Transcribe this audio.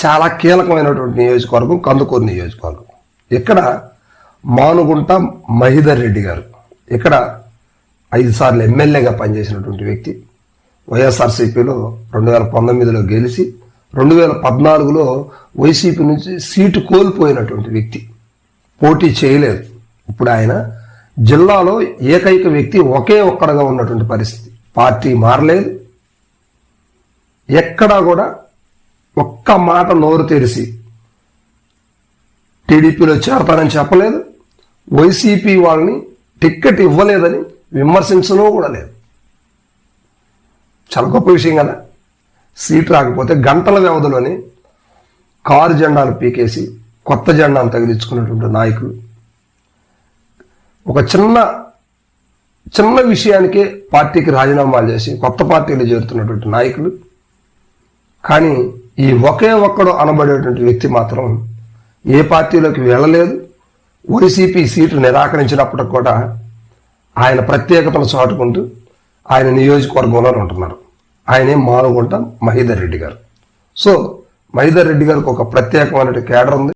చాలా కీలకమైనటువంటి నియోజకవర్గం కందుకూరు నియోజకవర్గం. ఇక్కడ మానుగుంట మహిధర్ రెడ్డి గారు. ఇక్కడ ఐదు సార్లు ఎమ్మెల్యేగా పనిచేసినటువంటి వ్యక్తి. వైఎస్ఆర్సీపీలో రెండు వేల పంతొమ్మిదిలో గెలిచి రెండు వేల పద్నాలుగులో వైసీపీ నుంచి సీటు కోల్పోయినటువంటి వ్యక్తి. పోటీ చేయలేదు. ఇప్పుడు ఆయన జిల్లాలో ఏకైక వ్యక్తి ఒకే ఒక్కడగా ఉన్నటువంటి పరిస్థితి. పార్టీ మారలేదు. ఎక్కడా కూడా ఒక్క మాట నోరు తెరిచి టీడీపీలో చేరతానని చెప్పలేదు. వైసీపీ వాళ్ళని టిక్కెట్ ఇవ్వలేదని విమర్శించడం కూడా లేదు. చాలా గొప్ప విషయం కదా. సీట్ రాకపోతే గంటల వ్యవధిలోనే కారు జెండాను పీకేసి కొత్త జెండాను తగిలించుకున్నటువంటి నాయకులు. ఒక చిన్న చిన్న విషయానికే పార్టీకి రాజీనామాలు చేసి కొత్త పార్టీలు చేరుతున్నటువంటి నాయకులు. కానీ ఈ ఒకే ఒక్కడు అనబడేటువంటి వ్యక్తి మాత్రం ఏ పార్టీలోకి వెళ్ళలేదు. వైసీపీ సీటు నిరాకరించినప్పటికి కూడా ఆయన ప్రత్యేకతను చాటుకుంటూ ఆయన నియోజకవర్గంలో ఉంటున్నారు. ఆయనే మానుకుంట మహీధర్ రెడ్డి గారు. సో మహీధర్ రెడ్డి గారికి ఒక ప్రత్యేకమైన కేడర్ ఉంది.